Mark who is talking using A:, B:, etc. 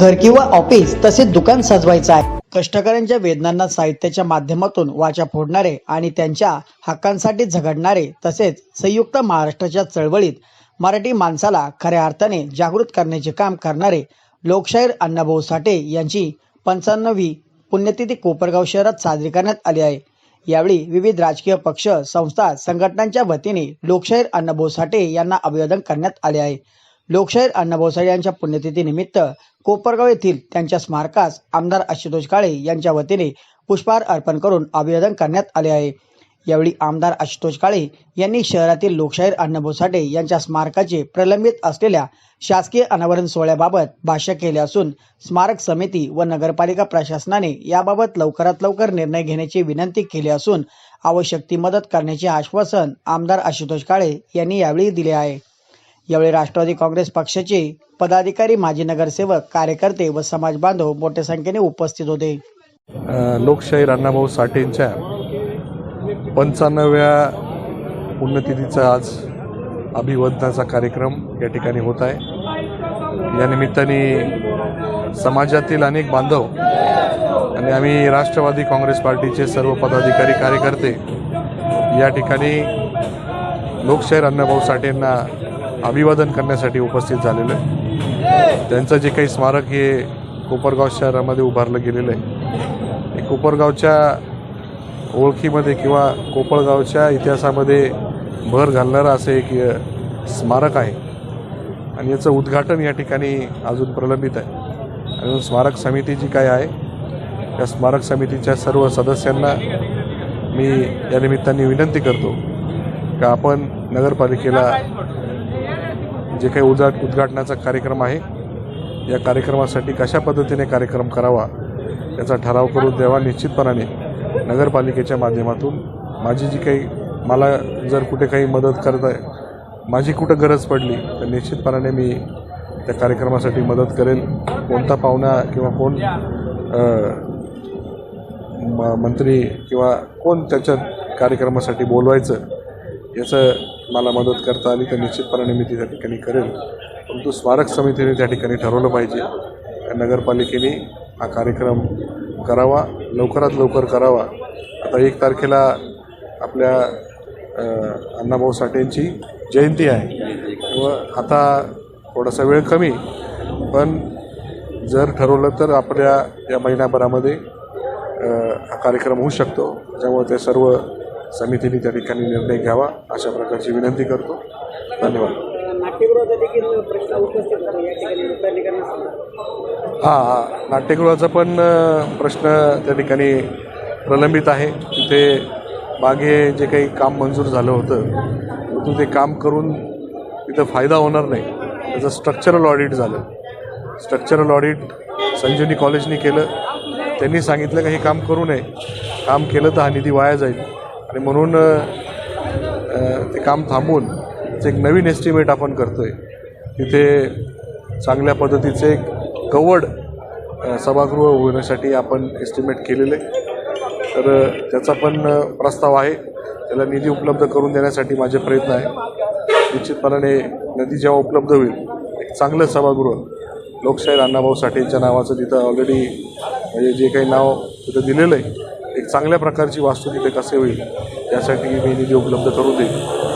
A: घर किंवा ऑफिस तसेच दुकान सजवायचं आहे. कष्टकऱ्यांच्या वेदनांना साहित्याच्या माध्यमातून वाचा फोडणारे आणि त्यांच्या हक्कांसाठी झगडणारे तसेच संयुक्त महाराष्ट्राच्या चळवळीत मराठी माणसाला खऱ्या अर्थाने जागृत करण्याचे काम करणारे लोकशाहीर अण्णाभाऊ साठे यांची पंचाण्णवी पुण्यतिथी कोपरगाव शहरात साजरी करण्यात आली आहे. यावेळी विविध राजकीय पक्ष संस्था संघटनांच्या वतीने लोकशाहीर अण्णाभाऊ साठे यांना अभिवादन करण्यात आले आहे. लोकशाहीर अण्णाभाऊ साठे यांच्या पुण्यतिथीनिमित्त कोपरगाव येथील त्यांच्या स्मारकास आमदार आशुतोष काळे यांच्या वतीने पुष्पहार अर्पण करून अभिवादन करण्यात आले आहे. यावेळी आमदार आशुतोष काळे यांनी शहरातील लोकशाहीर अण्णाभाऊ साठे यांच्या स्मारकाचे प्रलंबित असलेल्या शासकीय अनावरण सोहळ्याबाबत भाष्य केले असून स्मारक समिती व नगरपालिका प्रशासनाने याबाबत लवकरात लवकर निर्णय घेण्याची विनंती केली असून आवश्यक ती मदत करण्याचे आश्वासन आमदार आशुतोष काळे यांनी यावेळी दिले आहे. यावेळी राष्ट्रवादी काँग्रेस पक्षाचे पदाधिकारी माजी नगरसेवक कार्यकर्ते व समाज बांधव मोठ्या संख्येने उपस्थित होते.
B: लोकशाही लोकशाहीर अण्णाभाऊ साठेंच्या पंचाण्णव्या पुण्यतिथीचा आज अभिवंदनाचा कार्यक्रम या ठिकाणी होत आहे. या निमित्ताने समाजातील अनेक बांधव आणि आम्ही राष्ट्रवादी काँग्रेस पार्टीचे सर्व पदाधिकारी कार्यकर्ते या ठिकाणी लोकशाहीर अण्णाभाऊ साठेंना अभिवादन करण्यासाठी उपस्थित झालेलो आहे त्यांचं जे काही स्मारक हे कोपरगाव शहरामध्ये उभारलं गेलेलं आहे. हे कोपरगावच्या ओळखीमध्ये किंवा कोपरगावच्या इतिहासामध्ये भर घालणारं असं एक स्मारक आहे. आणि याचं उद्घाटन या ठिकाणी अजून प्रलंबित आहे. आणि म्हणून स्मारक समिती जी काय आहे त्या स्मारक समितीच्या सर्व सदस्यांना मी या निमित्ताने विनंती करतो का आपण नगरपालिकेला जे काही उदा उद्घाटनाचा कार्यक्रम आहे या कार्यक्रमासाठी कशा पद्धतीने कार्यक्रम करावा याचा ठराव करून द्यावा. निश्चितपणाने नगरपालिकेच्या माध्यमातून माझी जी काही मला जर कुठे काही मदत करत आहे माझी कुठं गरज पडली तर निश्चितपणाने मी त्या कार्यक्रमासाठी मदत करेल. कोणता पाहुणा किंवा कोण म- मंत्री किंवा कोण त्याच्या कार्यक्रमासाठी बोलवायचं याचं मला मदत करता आली तर निश्चितपणाने मी ती त्या ठिकाणी करेल. परंतु स्मारक समितीने त्या ठिकाणी ठरवलं पाहिजे. नगरपालिकेने हा कार्यक्रम करावा लवकरात लवकर करावा. आता एक तारखेला आपल्या अण्णाभाऊ साठेंची जयंती आहे. व आता थोडासा वेळ कमी पण जर ठरवलं तर आपल्या या महिन्याभरामध्ये हा कार्यक्रम होऊ शकतो. त्यामुळे ते सर्व समितीने त्या ठिकाणी निर्णय घ्यावा अशा प्रकारची विनंती करतो. धन्यवाद. हां हां. नाट्यगृहाचा पण प्रश्न त्या ठिकाणी प्रलंबित आहे. तिथे मागे जे काही काम मंजूर झालं होतं परंतु ते काम करून तिथं फायदा होणार नाही. त्याचं स्ट्रक्चरल ऑडिट झालं. स्ट्रक्चरल ऑडिट संजीवनी कॉलेजने केलं. त्यांनी सांगितलं का हे काम करू नये. काम केलं तर हा निधी वाया जाईल. आणि म्हणून ते काम थांबून एक नवीन एस्टिमेट आपण करतो आहे तिथे चांगल्या पद्धतीचे एक कवड सभागृह होण्यासाठी आपण एस्टिमेट केलेलं. आहे तर त्याचा पण प्रस्ताव आहे. त्याला निधी उपलब्ध करून देण्यासाठी माझे प्रयत्न आहे. निश्चितपणाने नदी जेव्हा उपलब्ध होईल एक चांगलं सभागृह लोकशाहीर अण्णाभाऊ साठेंच्या नावाचं तिथं ऑलरेडी म्हणजे जे काही नाव तिथं दिलेलं आहे एक चांगल्या प्रकारची वास्तू तिथे कसे होईल यासाठी मी निधी उपलब्ध करून देईल